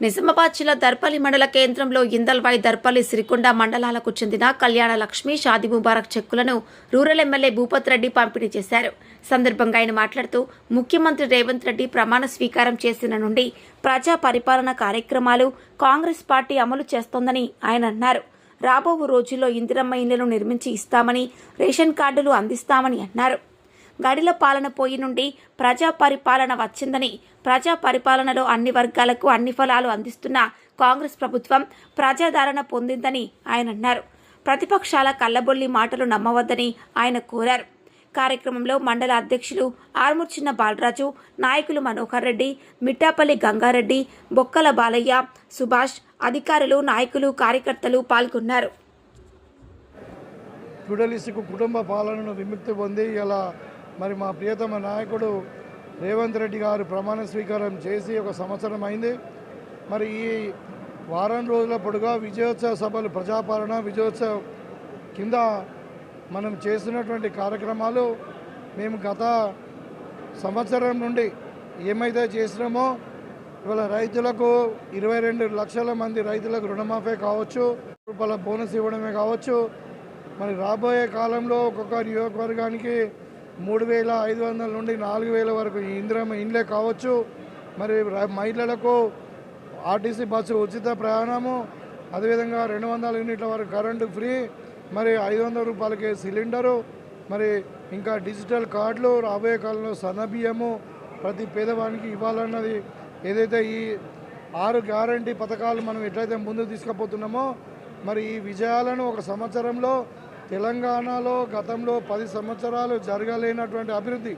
నిజామాబాద్ జిల్లా దర్పల్లి మండల కేంద్రంలో ఇందల్వాయి దర్పల్లి సిరికొండ మండలాలకు చెందిన కళ్యాణ లక్ష్మి షాది ముబారక్ చెక్కులను రూరల్ ఎమ్మెల్యే భూపత్ రెడ్డి పంపిణీ చేశారు. సందర్భంగా ఆయన మాట్లాడుతూ ముఖ్యమంత్రి రేవంత్ రెడ్డి ప్రమాణ స్వీకారం చేసిన నుండి ప్రజా పరిపాలన కార్యక్రమాలు కాంగ్రెస్ పార్టీ అమలు చేస్తోందని ఆయన అన్నారు. రాబో రోజుల్లో ఇందిరమ్మ ఇళ్ళను నిర్మించి ఇస్తామని రేషన్ కార్డులు అందిస్తామని అన్నారు. గడిల పాలన పోయి నుండి ప్రజా పరిపాలన వచ్చిందని ప్రజా పరిపాలనలో అన్ని వర్గాలకు అన్ని ఫలాలు అందిస్తున్న కాంగ్రెస్ ప్రభుత్వం ప్రజాదరణ పొందిందని ఆయన అన్నారు. ప్రతిపక్షాల కల్లబొల్లి మాటలు నమ్మవద్దని ఆయన కోరారు. కార్యక్రమంలో మండల అధ్యక్షులు ఆర్మూర్చిన్న బాలరాజు నాయకులు మనోహర్ రెడ్డి మిట్టాపల్లి గంగారెడ్డి బొక్కల బాలయ్య సుభాష్ అధికారులు నాయకులు కార్యకర్తలు పాల్గొన్నారు. ఫ్యూడలిస్టిక్ కుటుంబ పాలనను విముక్తి పొంది ఇలా మరి మా ప్రియతమ నాయకుడు రేవంత్ రెడ్డి గారు ప్రమాణ స్వీకారం చేసి ఒక సంవత్సరం అయింది. మరి ఈ వారం రోజుల పొడుగా విజయోత్సవ సభలు ప్రజాపాలన విజయోత్సవ కింద మనం చేస్తున్నటువంటి కార్యక్రమాలు మేము గత సంవత్సరం నుండి ఏమైతే చేసినామో ఇవాళ రైతులకు ఇరవై రెండు లక్షల మంది రైతులకు రుణమాఫీ కావచ్చు రూపాయల బోనస్ ఇవ్వడమే కావచ్చు. మరి రాబోయే కాలంలో ఒక్కొక్క నియోజకవర్గానికి మూడు వేల ఐదు వందల నుండి నాలుగు వేల వరకు ఇంద్రమ ఇండ్లే కావచ్చు. మరి మహిళలకు ఆర్టీసీ బస్సు ఉచిత ప్రయాణము అదేవిధంగా రెండు వందల యూనిట్ల వరకు కరెంటు ఫ్రీ మరి ఐదు వందల రూపాయలకి సిలిండరు మరి ఇంకా డిజిటల్ కార్డులు రాబోయే కాలంలో సన్నబియ్యము ప్రతి పేదవానికి ఇవ్వాలన్నది ఏదైతే ఈ ఆరు గ్యారంటీ పథకాలు మనం ఎట్లయితే ముందుకు తీసుకుపోతున్నామో మరి ఈ విజయాలను ఒక సంవత్సరంలో తెలంగాణలో గతంలో పది సంవత్సరాలు జరగలేనటువంటి అభివృద్ధి